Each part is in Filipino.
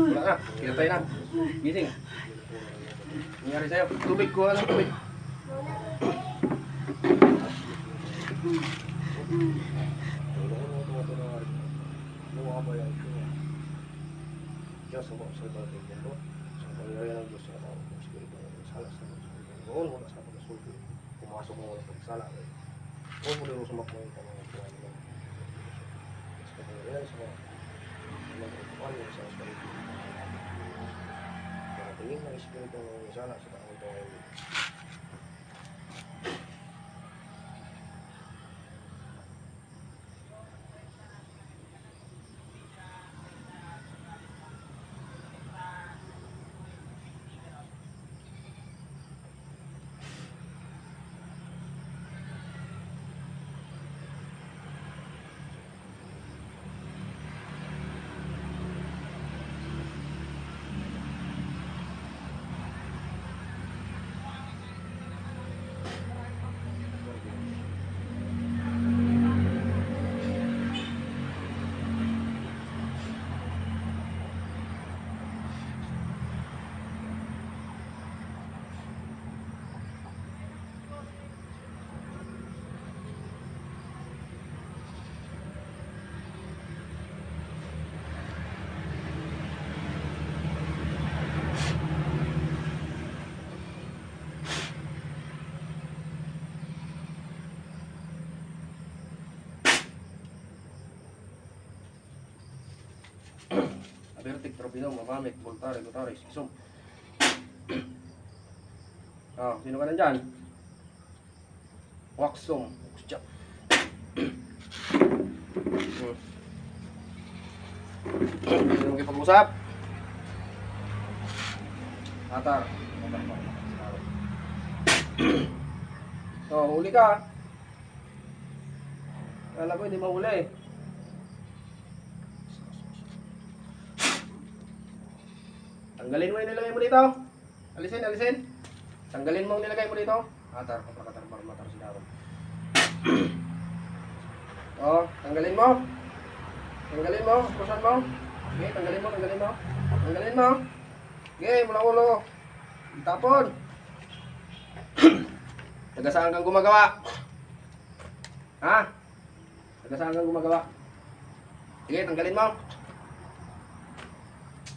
Wala na, kinatay na. Gising. Nangyari sa'yo, tubig ko, anong tubig? Diyos, ang mga salita ng mundo, sa pangyayari ng Diyos, sa mga mga espiritu ng sala sa mga Doon mo na sa pagkasulti, pumasok mo ng pagsala. Huwag mo rin sa makawin ka mga buwan mo. Sa pangyayari sa mga mga kukuhan mo sa espiritu. Para tingin ng espiritu ng sala sa taong ito ngayon. Abertic, Tropino, Mamamit, Voltare, Gutare, Sisom. Ah, sino ka nandyan? Waxom, Uxchap. Sino mo pag-usap? Atar. Oh, huli ka. Kala ko hindi mahuli. Tanggalin mo yung nilagay mo dito. Alisin, alisin. Tanggalin mo yung nilagay mo dito. Atar, kaprakatar, marmatar si Daron. oh, tanggalin mo. Tanggalin mo, pusan mo. Okay, tanggalin mo, tanggalin mo. Tanggalin mo. Okay, mula ulo. Tapon. Taga kang gumagawa? Ha? Taga kang gumagawa? Sige, tanggalin mo.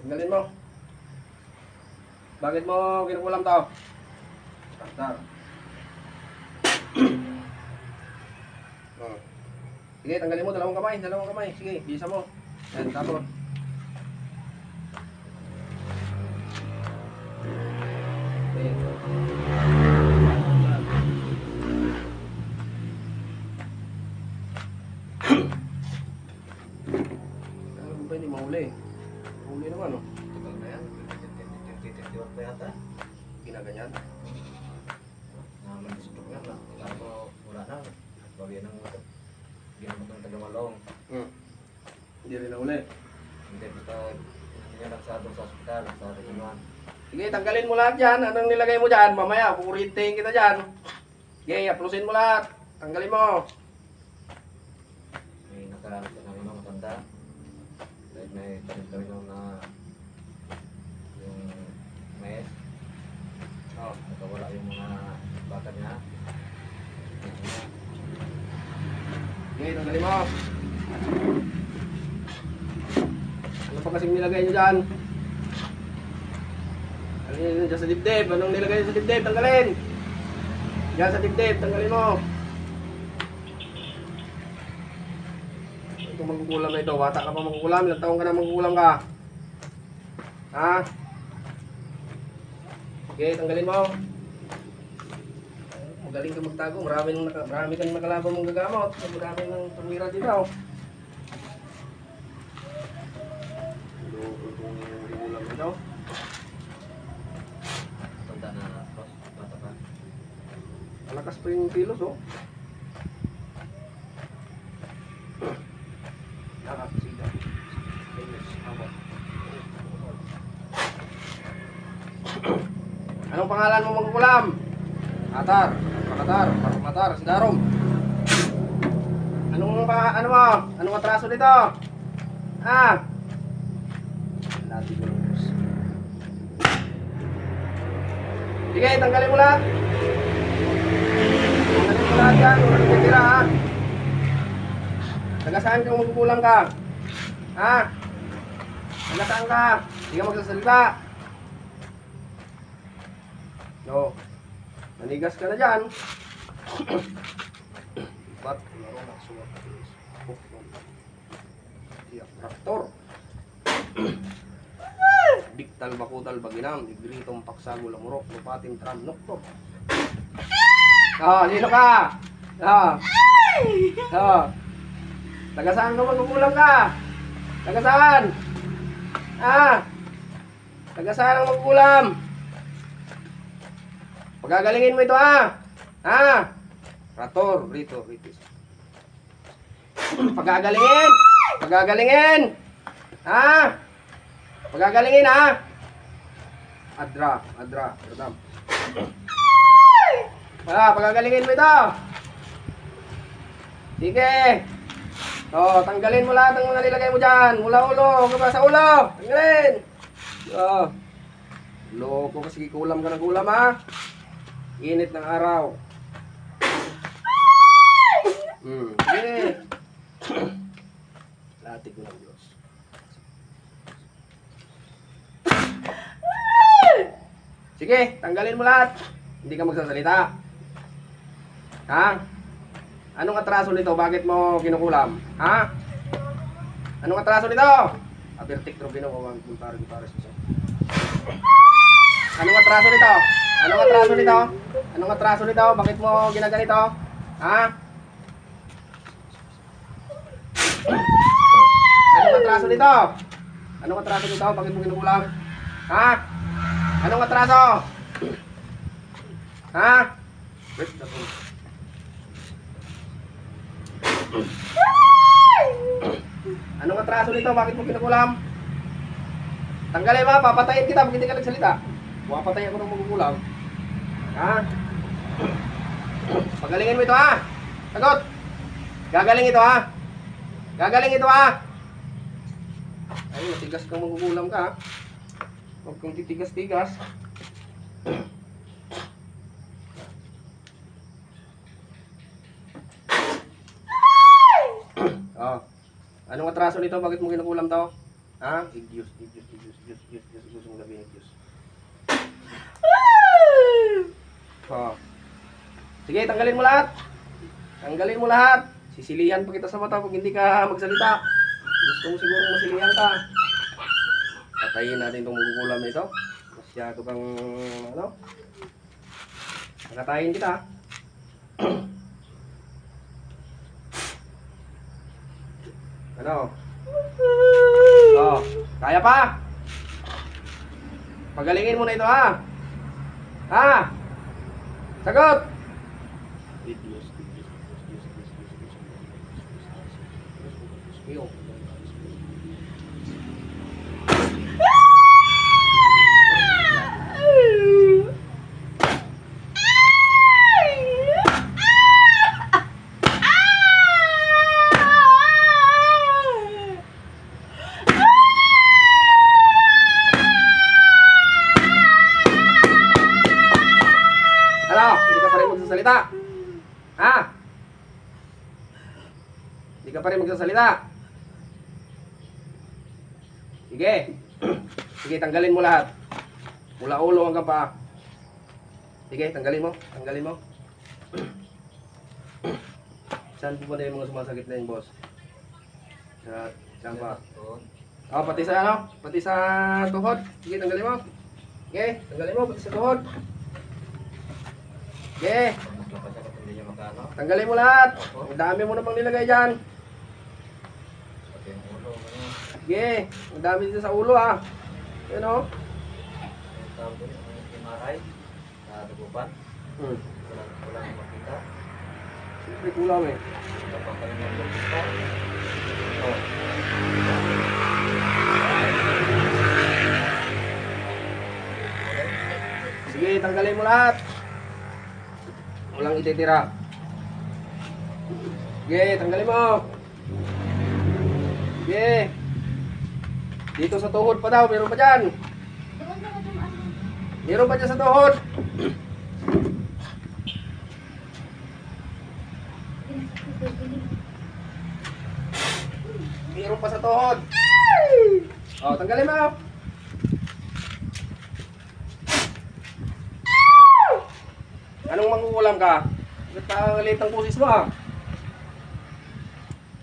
Tanggalin mo. Bakit mo kinukulam tao? Tartar. oh. Sige, tanggalin mo dalawang kamay, dalawang kamay. Sige, bisa mo. Yan. Okay. Ano ba hindi mahuli? Mahuli Bawian ng ginamot ng tagamalong. Hmm. Hindi rin nahuli. Hindi basta hindi lang sa doon sa ospital, sa Reginuan. Sige, tanggalin mo lahat yan. Anong nilagay mo dyan? Mamaya, kukurinting kita dyan. Sige, aplusin mo lahat. Tanggalin mo. May nakaranas na namin ng matanda. Dahil may tanim kami nung na yung mais. Oh. Nakawala yung mga bata niya. Sige, tanggalin mo. Ano pa kasing nilagay nyo dyan? Ano yun dyan sa dibdib? Anong nilagay nyo sa dibdib? Tanggalin! Dyan sa dibdib, tanggalin mo. Ito magkukulam na ito. Bata ka pa magkukulam. Ilang taong ka na magkukulam ka? Ha? Sige, tanggalin mo. Magaling ka magtago. Marami nang naka, marami kang nakalaban mong gagamot. Marami nang tumira cross, bata pa. Malakas pa yung kilos, oh. Ako. Anong pangalan mo magkukulam? Atar, Pakatar, Parmatar, si Darom. Anong pa, ano mo? Anong atraso dito? Ah! Natin mo lang, boss. Sige, tanggalin mo lahat. Tanggalin mo lahat yan. Walang titira, ha? Taga saan kang magkukulang ka? Ha? Taga saan ka? Hindi ka magsasalita. No. Manigas ka na dyan. Ba't? Laro na. Tiyak traktor. Biktal bakutal baginam, igritong paksago lamurok, lupating tram nokto. Ah, sino ka? Ah. Ah. Taga saan ka magkukulang ka? Taga saan? Ah. Taga saan ang magkukulam? Pagagalingin mo ito ha. Ha? Rator, rito, rito. Pagagalingin! Pagagalingin! Ha? Pagagalingin ha? Adra, adra, adram. Ah, pagagalingin mo ito. Sige. Oh, tanggalin mo lahat ng mga nilagay mo dyan. Mula ulo, hanggang sa ulo. Tanggalin. Oh. Loko kasi kulam ka ng kulam ha. Init ng araw. Hmm, sige. Lahat ko ng Diyos. Sige, tanggalin mo lahat. Hindi ka magsasalita. Ha? Anong atraso nito? Bakit mo kinukulam? Ha? Anong atraso nito? Apertik Robino ko ang kumpara ni Pares isa. Anong atraso nito? Anong atraso nito? Anong atraso nito? Bakit mo ginaganito? Ha? Anong atraso nito? Anong atraso nito? Bakit mo kinukulam? Ha? Anong atraso? Ha? Anong atraso nito? Bakit mo kinukulam? Tanggalin mo, papatayin kita pag hindi ka nagsalita. Mapatay ako ng magugulam. Ha? Pagalingin mo ito ha? Sagot! Gagaling ito ha? Gagaling ito ha? Ay, matigas kang magugulam ka ha? Huwag kang titigas-tigas. oh. Anong atraso nito? Bakit mo kinukulam to? Ha? Igyos, igyos, igyos, igyos, igyos, igyos, gusto mong gabihin, igyos. Oh. Sige, tanggalin mo lahat. Tanggalin mo lahat. Sisilihan pa kita sa mata pag hindi ka magsalita. Gusto mo siguro masilihan ka. Patayin natin itong magugulam ito. Masyado kang, ano? Nakatayin kita. ano? Oh, kaya pa? Pagalingin mo na ito ha. Ha? Sagot! Ano? Magsasalita? Ha? Hindi ka pa rin magsasalita? Sige. Sige, tanggalin mo lahat. Mula ulo hanggang paa. Sige, tanggalin mo. Tanggalin mo. Saan po ba na yung mga sumasakit na yung boss? Sa, saan pa? Oh, pati sa ano? Pati sa tuhod. Sige, tanggalin mo. Sige, tanggalin mo pati sa tuhod. Magkano. tanggalin mo lahat. Ang dami mo namang nilagay dyan. Sige, ang dami dito sa ulo ah. Yan o. Dugupan. Hmm. Siyempre kulang eh. Oh. Sige, tanggalin mo lahat. Walang ititira. Sige, tanggalin mo. Sige. Dito sa tuhod pa daw, meron pa dyan. Meron pa dyan sa tuhod. Meron pa sa tuhod. Oh, tanggalin mo. Mangkukulam ka? Ba't ang pusis mo ah?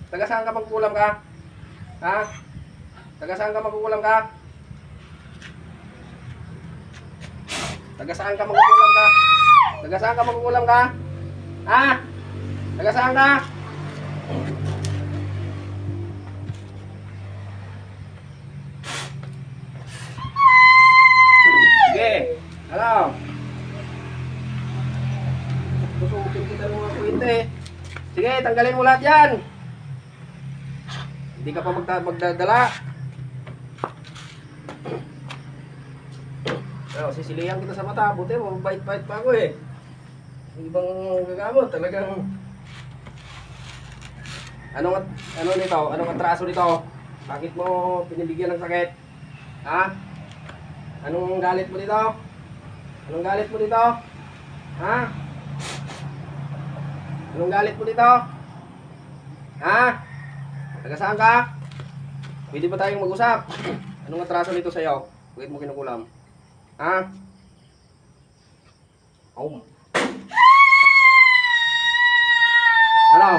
Taga saan ka magkukulam ka? Ha? Taga saan ka magkukulam ka? Taga saan ka magkukulam ka? Taga saan ka magkukulam ka? Ha? Taga saan ka? Tanggalin mo lahat yan. Hindi ka pa magda magdadala. Ano, sisilihan kita sa mata. Buti mo, bait-bait pa ako eh. Ibang gagamot, talagang... Anong, ano nito? Anong atraso nito? Bakit mo pinibigyan ng sakit? Ha? Anong galit mo dito? Anong galit mo dito? Ha? Anong galit mo dito? Ha? Taga saan ka? Pwede ba tayong mag-usap? Anong atraso nito sa'yo? Bakit mo kinukulam? Ha? Oh. Ano?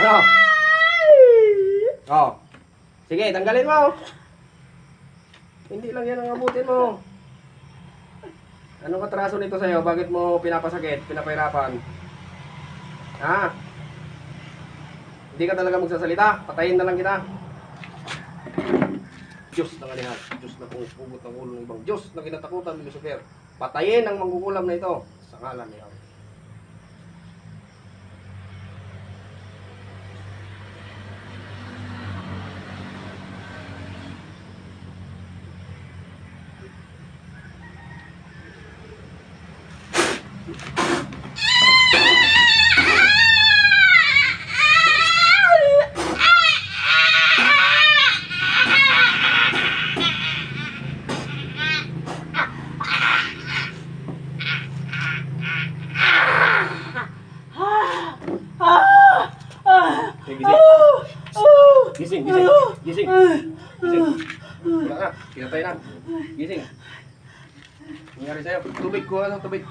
Ano? Oh. Sige, tanggalin mo. Hindi lang yan ang abutin mo. Anong atraso nito sa'yo? Bakit mo pinapasakit, pinapahirapan? Ha? Hindi ka talaga magsasalita? Patayin na lang kita. Diyos na kanihan. Diyos na kung pugot ng ulo ng ibang Diyos na kinatakutan ni Lucifer. Patayin ang manggugulam na ito sa ngalan ni Yahweh. Gising. Gising, gising. Gising. Wala na. Pinatay na. Gising. Nangyari sa'yo. Tubig ko, ano, tubig.